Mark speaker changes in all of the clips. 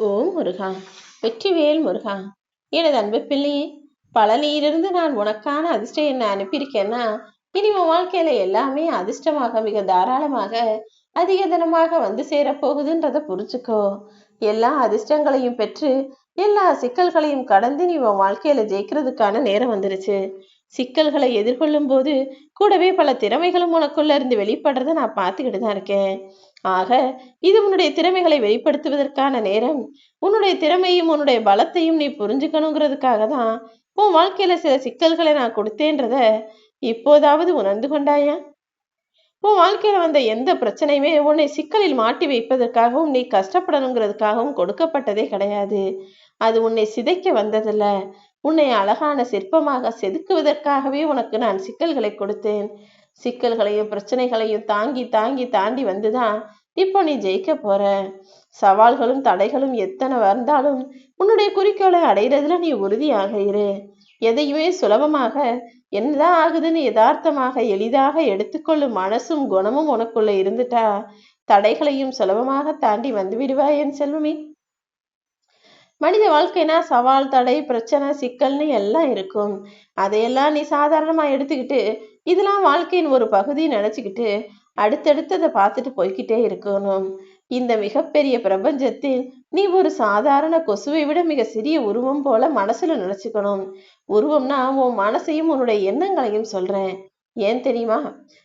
Speaker 1: ஓம் முருகா வெற்றிவேல் முருகா எனது அன்பு பிள்ளையே பழனியிலிருந்து நான் உனக்கான அதிர்ஷ்டம் என்ன அனுப்பியிருக்கேன்னா இனி உன் வாழ்க்கையில எல்லாமே அதிர்ஷ்டமாக மிக தாராளமாக அதிக தினமாக வந்து சேரப்போகுதுன்றத புரிஞ்சுக்கோ. எல்லா அதிர்ஷ்டங்களையும் பெற்று எல்லா சிக்கல்களையும் கடந்து நீ உன் வாழ்க்கையில ஜெயிக்கிறதுக்கான நேரம் வந்துருச்சு. சிக்கல்களை எதிர்கொள்ளும் போது கூடவே பல திறமைகளும் உனக்குள்ள இருந்து வெளிப்படுறத நான் பார்த்துக்கிட்டு தான் இருக்கேன். ஆக இது உன்னுடைய திறமைகளை வெளிப்படுத்துவதற்கான நேரம். உன்னுடைய திறமையும் உன்னுடைய பலத்தையும் நீ புரிஞ்சுக்கணுங்கிறதுக்காக தான் உன் வாழ்க்கையில சில சிக்கல்களை நான் கொடுத்தேன்றத இப்போதாவது உணர்ந்து கொண்டாயா? உன் வாழ்க்கையில வந்த எந்த பிரச்சனையுமே உன்னை சிக்கலில் மாட்டி வைப்பதற்காகவும் நீ கஷ்டப்படணுங்கிறதுக்காகவும் கொடுக்கப்பட்டதே கிடையாது. அது உன்னை சிதைக்க வந்ததில்ல. உன்னை அழகான சிற்பமாக செதுக்குவதற்காகவே உனக்கு நான் சிக்கல்களை கொடுத்தேன். சிக்கல்களையும் பிரச்சனைகளையும் தாங்கி தாங்கி தாண்டி வந்துதான் இப்போ நீ ஜெயிக்க போற. சவால்களும் தடைகளும் எத்தனை வந்தாலும் உன்னுடைய குறிக்கோளை அடைகிறதுல நீ உறுதியாக இரு. எதையுமே சுலபமாக என்னதான் ஆகுதுன்னு யதார்த்தமாக எளிதாக எடுத்துக்கொள்ளும் மனசும் குணமும் உனக்குள்ள இருந்துட்டா? தடைகளையும் சுலபமாக தாண்டி வந்து விடுவாய் என் செல்வமே? மனித வாழ்க்கைனா சவால் தடை பிரச்சனை சிக்கல்னு எல்லாம் இருக்கும். அதையெல்லாம் நீ சாதாரணமா எடுத்துக்கிட்டு இதெல்லாம் வாழ்க்கையின் ஒரு பகுதி நினைச்சுக்கிட்டு அடுத்தடுத்ததை பார்த்துட்டு போய்கிட்டே இருக்கணும். இந்த மிகப்பெரிய பிரபஞ்சத்தில் நீ ஒரு சாதாரண கொசுவை விட மிக சிறிய உருவம் போல மனசுல நினைச்சுக்கணும். உருவம்னா உன் மனசையும் உன்னுடைய எண்ணங்களையும் சொல்றேன். ஏன் தெரியுமா?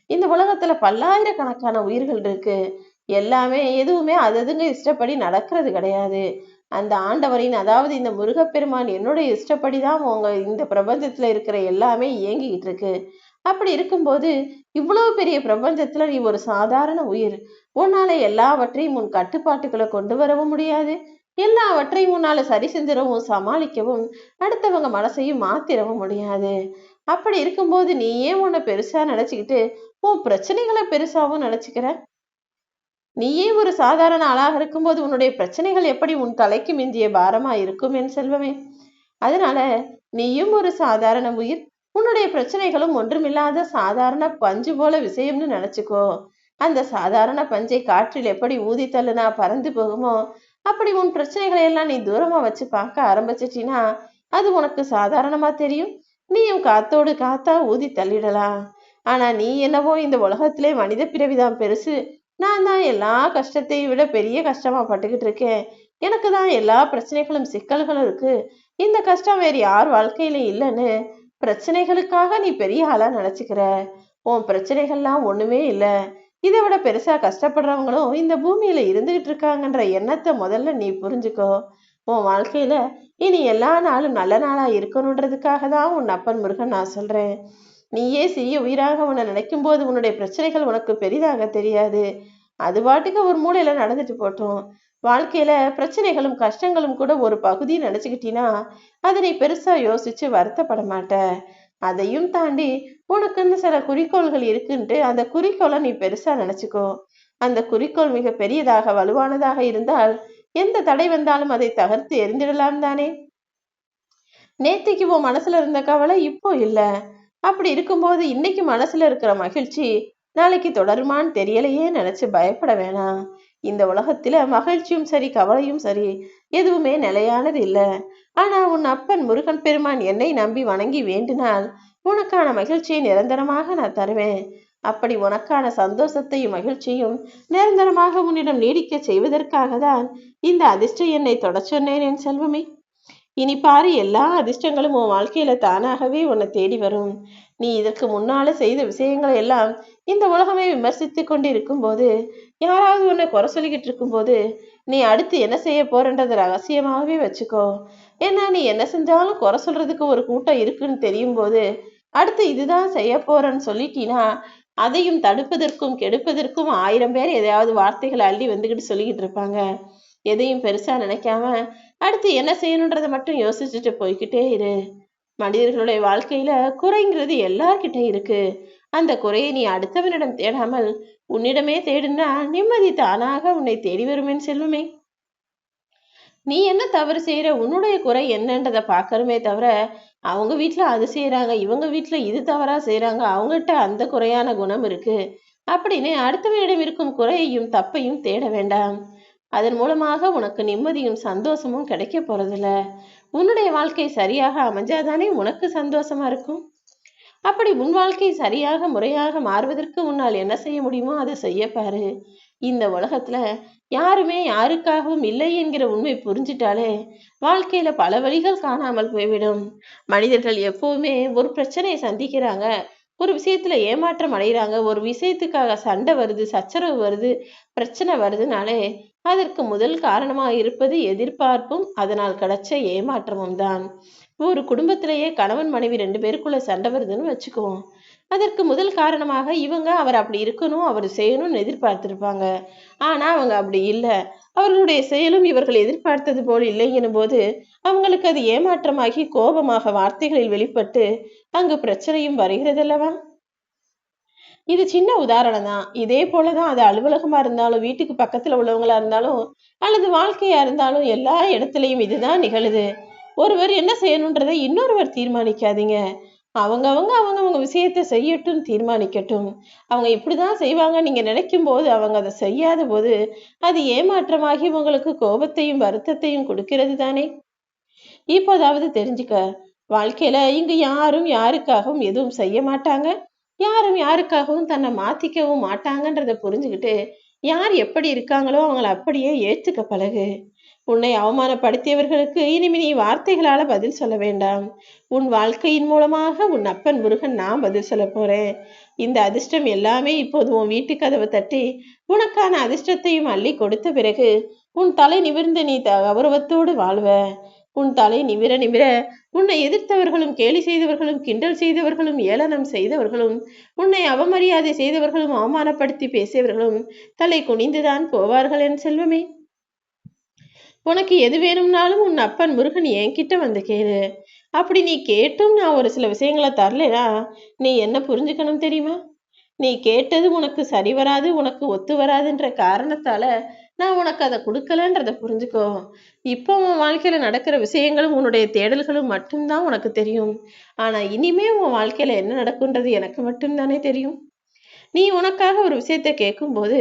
Speaker 1: இந்த உலகத்துல பல்லாயிரக்கணக்கான உயிர்கள் இருக்கு. எல்லாமே எதுவுமே அததுங்க இஷ்டப்படி நடக்கிறது கிடையாது. அந்த ஆண்டவரின் அதாவது இந்த முருகப்பெருமான் என்னுடைய இஷ்டப்படி தான் உங்க இந்த பிரபஞ்சத்துல இருக்கிற எல்லாமே இயங்கிக்கிட்டு இருக்கு. அப்படி இருக்கும்போது இவ்வளவு பெரிய பிரபஞ்சத்துல நீ ஒரு சாதாரண உயிர். உன்னால எல்லாவற்றையும் உன் கட்டுப்பாட்டுகளை கொண்டு வரவும் முடியாது. எல்லாவற்றையும் உன்னால சரி செஞ்சிடவும் சமாளிக்கவும் அடுத்தவங்க மனசையும் மாத்திரவும் முடியாது. அப்படி இருக்கும்போது நீ ஏன் உன்னை பெருசா நினைச்சுக்கிட்டு உன் பிரச்சனைகளை பெருசாவும் நினைச்சுக்கிற. நீயே ஒரு சாதாரண ஆளாக இருக்கும்போது உன்னுடைய பிரச்சனைகள் எப்படி உன் தலைக்கு மிஞ்சிய பாரமா இருக்கும் என் செல்வமே? அதனால நீயும் ஒரு சாதாரண உயிர் உன்னுடைய பிரச்சனைகளும் ஒன்றுமில்லாத சாதாரண பஞ்சு போல விஷயம்னு நினைச்சுக்கோ. அந்த சாதாரண பஞ்சை காற்றில் எப்படி ஊதி தள்ளுனா பறந்து போகுமோ அப்படி உன் பிரச்சனைகளை எல்லாம் நீ தூரமா வச்சு பார்க்க ஆரம்பிச்சிட்டினா அது உனக்கு சாதாரணமா தெரியும். நீயும் காத்தோடு காத்தா ஊதி தள்ளிடலாம். ஆனா நீ என்னவோ இந்த உலகத்திலே மனித பிறவிதான் பெருசு நான் தான் எல்லா கஷ்டத்தையும் விட பெரிய கஷ்டமா பட்டுக்கிட்டு இருக்கேன். எனக்கு தான் எல்லா பிரச்சனைகளும் சிக்கல்களும் இருக்கு. இந்த கஷ்டம் வேறு யார் வாழ்க்கையில இல்லைன்னு பிரச்சனைகளுக்காக நீ பெரிய ஆளா நினைச்சுக்கிற. உன் பிரச்சனைகள்லாம் ஒண்ணுமே இல்லை. இதை விட பெருசா கஷ்டப்படுறவங்களும் இந்த பூமியில இருந்துகிட்டு இருக்காங்கன்ற எண்ணத்தை முதல்ல நீ புரிஞ்சுக்கோ. உன் வாழ்க்கையில இனி எல்லா நாளும் நல்ல நாளா இருக்கணுன்றதுக்காக தான் உன் அப்பன் முருகன் நான் சொல்றேன். நீயே சிறிய உயிராக உன்னை நினைக்கும் போது உன்னுடைய பிரச்சனைகள் உனக்கு பெரிதாக தெரியாது. அது பாட்டுக்கு ஒரு மூலையில நடந்துட்டு போட்டோம் வாழ்க்கையில பிரச்சனைகளும் கஷ்டங்களும் கூட ஒரு பகுதி நினைச்சுக்கிட்டீங்கன்னா அதை நீ பெருசா யோசிச்சு வருத்தப்பட மாட்ட. அதையும் தாண்டி உனக்குன்னு சில குறிக்கோள்கள் இருக்குன்ட்டு அந்த குறிக்கோளை நீ பெருசா நினைச்சுக்கோ. அந்த குறிக்கோள் மிக பெரியதாக வலுவானதாக இருந்தால் எந்த தடை வந்தாலும் அதை தகர்த்து எரிந்திடலாம் தானே? நேத்திக்கு உன் மனசுல இருந்த கவலை இப்போ இல்லை. அப்படி இருக்கும்போது இன்னைக்கு மனசுல இருக்கிற மகிழ்ச்சி நாளைக்கு தொடருமான்னு தெரியலையே நினைச்சு பயப்பட வேணாம். இந்த உலகத்துல மகிழ்ச்சியும் சரி கவலையும் சரி எதுவுமே நிலையானது இல்ல. ஆனா உன் அப்பன் முருகன் பெருமான் என்னை நம்பி வணங்கி வேண்டினால் உனக்கான மகிழ்ச்சியை நிரந்தரமாக நான் தருவேன். அப்படி உனக்கான சந்தோஷத்தையும் மகிழ்ச்சியும் நிரந்தரமாக உன்னிடம் நீடிக்க செய்வதற்காக தான் இந்த அதிர்ஷ்ட எண்ணை தொட சொன்னேன் என் செல்வமே. இனி பாரு எல்லா அதிர்ஷ்டங்களும் உன் வாழ்க்கையில தானாகவே உன்னை தேடி வரும். நீ இதற்கு முன்னால செய்த விஷயங்களை எல்லாம் இந்த உலகமே விமர்சித்து கொண்டு இருக்கும்போது யாராவது உன்னை குறை சொல்லிக்கிட்டு இருக்கும்போது நீ அடுத்து என்ன செய்ய போறன்றத ரகசியமாகவே வச்சுக்கோ. ஏன்னா நீ என்ன செஞ்சாலும் குறை சொல்றதுக்கு ஒரு கூட்டம் இருக்குன்னு தெரியும் போது அடுத்து இதுதான் செய்ய போறேன்னு சொல்லிட்டீனா அதையும் தடுப்பதற்கும் கெடுப்பதற்கும் ஆயிரம் பேர் எதையாவது வார்த்தைகளை அள்ளி வந்துக்கிட்டு சொல்லிக்கிட்டு இருப்பாங்க. எதையும் பெருசா நினைக்காம அடுத்து என்ன செய்யணுன்றதை மட்டும் யோசிச்சுட்டு போய்கிட்டே இரு. மனிதர்களுடைய வாழ்க்கையில குறைங்கிறது எல்லார்கிட்ட இருக்கு. அந்த குறையை நீ அடுத்தவனிடம் தேடாமல் உன்னிடமே தேடுனா நிம்மதி தானாக உன்னை தேடி வருமேன்னு செல்லுமே நீ என்ன தவறு செய்யற? உன்னுடைய குறை என்னன்றதை பாக்கணுமே தவிர அவங்க வீட்டுல அது செய்யறாங்க இவங்க வீட்டுல இது தவறா செய்யறாங்க அவங்ககிட்ட அந்த குறையான குணம் இருக்கு. அப்படின்னு அடுத்தவனிடம் இருக்கும் குறையையும் தப்பையும் தேட வேண்டாம். அதன் மூலமாக உனக்கு நிம்மதியும் சந்தோஷமும் கிடைக்க போறதில்ல. உன்னுடைய வாழ்க்கை சரியாக அமைஞ்சாதானே உனக்கு சந்தோஷமா இருக்கும்? அப்படி உன் வாழ்க்கை சரியாக முறையாக மாறுவதற்கு உன்னால் என்ன செய்ய முடியுமோ அதை செய்ய பாரு. இந்த உலகத்துல யாருமே யாருக்காகவும் இல்லை என்கிற உண்மை புரிஞ்சிட்டாலே வாழ்க்கையில பல வழிகள் காணாமல் போய்விடும். மனிதர்கள் எப்பவுமே ஒரு பிரச்சனையை சந்திக்கிறாங்க. ஒரு விஷயத்துல ஏமாற்றம் அடைகிறாங்க ஒரு விஷயத்துக்காக சண்டை வருது சச்சரவு வருது பிரச்சனை வருதுனாலே அதற்கு முதல் காரணமாக இருப்பது எதிர்பார்ப்பும் அதனால் கிடைச்ச ஏமாற்றமும் தான். ஒரு குடும்பத்திலேயே கணவன் மனைவி ரெண்டு பேருக்குள்ள சண்டை வருதுன்னு வச்சுக்குவோம். அதற்கு முதல் காரணமாக இவங்க அவர் அப்படி இருக்கணும் அவர் செய்யணும்னு எதிர்பார்த்திருப்பாங்க. ஆனா அவங்க அப்படி இல்லை. அவர்களுடைய செயலும் இவர்கள் எதிர்பார்த்தது போல் இல்லை போது அவங்களுக்கு அது ஏமாற்றமாகி கோபமாக வார்த்தைகளில் வெளிப்பட்டு அங்கு பிரச்சனையும் வருகிறதல்லவா? இது சின்ன உதாரணம் தான் இதே போலதான் அது அலுவலகமா இருந்தாலும் வீட்டுக்கு பக்கத்துல உள்ளவங்களா இருந்தாலும் அல்லது வாழ்க்கையா இருந்தாலும் எல்லா இடத்துலயும் இதுதான் நிகழுது. ஒருவர் என்ன செய்யணுன்றதை இன்னொருவர் தீர்மானிக்காதீங்க. அவங்கவங்க அவங்கவுங்க விஷயத்த செய்யட்டும் தீர்மானிக்கட்டும். அவங்க இப்படிதான் செய்வாங்க. நீங்க நினைக்கும் போது அவங்க அதை செய்யாத போது அது ஏமாற்றமாகி உங்களுக்கு கோபத்தையும் வருத்தத்தையும் கொடுக்கிறது தானே? இப்போதாவது தெரிஞ்சுக்க. வாழ்க்கையில இங்கு யாரும் யாருக்காகவும் எதுவும் செய்ய மாட்டாங்க. யாரும் யாருக்காகவும் தன்னை மாத்திக்கவும் மாட்டாங்கன்றத புரிஞ்சுக்கிட்டு யார் எப்படி இருக்காங்களோ அவங்கள அப்படியே ஏற்றுக்க பழகு. உன்னை அவமானப்படுத்தியவர்களுக்கு இனிமே நீ வார்த்தைகளால பதில் சொல்ல வேண்டாம். உன் வாழ்க்கையின் மூலமாக உன் அப்பன் முருகன் நான் பதில் சொல்ல போறேன். இந்த அதிர்ஷ்டம் எல்லாமே இப்போது உன் வீட்டு கதவை தட்டி உனக்கான அதிர்ஷ்டத்தையும் அள்ளி கொடுத்த பிறகு உன் தலை நிமிர்ந்து நீ கௌரவத்தோடு வாழ்வ. உன் தலை நிமிர நிமிர உன்னை எதிர்த்தவர்களும் கேலி செய்தவர்களும் கிண்டல் செய்தவர்களும் ஏளனம் செய்தவர்களும் உன்னை அவமரியாதை செய்தவர்களும் அவமானப்படுத்தி பேசியவர்களும் தலை குனிந்துதான் போவார்கள் என் செல்வமே. உனக்கு எது வேணும்னாலும் உன் அப்பன் முருகன் என்கிட்ட வந்து கேளு. அப்படி நீ கேட்டும் நான் ஒரு சில விஷயங்களை தரலனா நீ என்ன புரிஞ்சுக்கணும் தெரியுமா? நீ கேட்டது உனக்கு சரி வராது உனக்கு ஒத்து வராதுன்ற காரணத்தால நான் உனக்கு அதை கொடுக்கலன்றத புரிஞ்சுக்கோ. இப்போ உன் வாழ்க்கையில நடக்கிற விஷயங்களும் உன்னுடைய தேடல்களும் மட்டும்தான் உனக்கு தெரியும். ஆனா இனிமே உன் வாழ்க்கையில என்ன நடக்குன்றது எனக்கு மட்டும்தானே தெரியும். நீ உனக்காக ஒரு விஷயத்தை கேட்கும்போது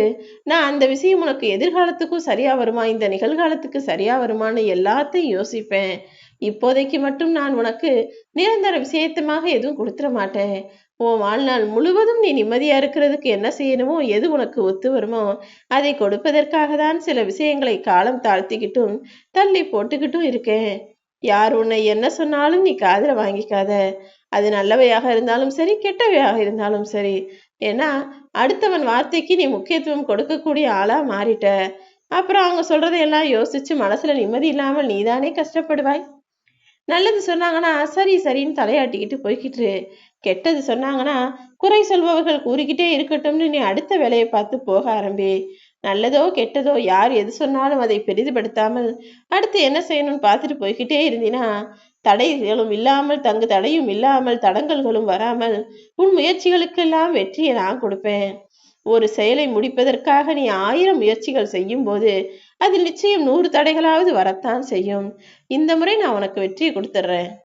Speaker 1: நான் அந்த விஷயம் உனக்கு எதிர்காலத்துக்கும் சரியா வருமா? இந்த நிகழ்காலத்துக்கு சரியா வருமான்னு எல்லாத்தையும் யோசிப்பேன். இப்போதைக்கு மட்டும் நான் உனக்கு நிரந்தர விஷயத்தமாக எதுவும் கொடுத்துட மாட்டேன். உன் வாழ்நாள் முழுவதும் நீ நிம்மதியா இருக்கிறதுக்கு என்ன செய்யணுமோ எது உனக்கு ஒத்து வருமோ அதை கொடுப்பதற்காக தான் சில விஷயங்களை காலம் தாழ்த்திக்கிட்டும் தள்ளி போட்டுக்கிட்டும் இருக்கேன். யார் உன்னை என்ன சொன்னாலும் நீ காதல வாங்கிக்காத. அது நல்லவையாக இருந்தாலும் சரி கெட்டவையாக இருந்தாலும் சரி. ஏன்னா அடுத்தவன் வார்த்தைக்கு நீ முக்கியத்துவம் கொடுக்கக்கூடிய ஆளா மாறிட்ட. அப்புறம் அவங்க சொல்றதையெல்லாம் யோசிச்சு மனசுல நிம்மதி இல்லாமல் நீதானே கஷ்டப்படுவாய்? நல்லது சொன்னாங்கன்னா சரி சரின்னு தலையாட்டிக்கிட்டு போய்கிட்டு கெட்டது சொன்னாங்கன்னா குறை சொல்பவர்கள் கூறிக்கிட்டே இருக்கட்டும்னு நீ அடுத்த வேலையை பார்த்து போக ஆரம்பி. நல்லதோ கெட்டதோ யார் எது சொன்னாலும் அதை பெரிதுபடுத்தாமல் அடுத்து என்ன செய்யணும்னு பார்த்துட்டு போய்கிட்டே இருந்தீனா தடைகளும் இல்லாமல் தங்கு தடையும் இல்லாமல் தடங்கல்களும் வராமல் உன் முயற்சிகளுக்கெல்லாம் வெற்றியை நான் கொடுப்பேன். ஒரு செயலை முடிப்பதற்காக நீ ஆயிரம் முயற்சிகள் செய்யும் போது அதில் நிச்சயம் நூறு தடைகளாவது வரத்தான் செய்யும். இந்த முறை நான் உனக்கு வெற்றியை கொடுத்துட்றேன்.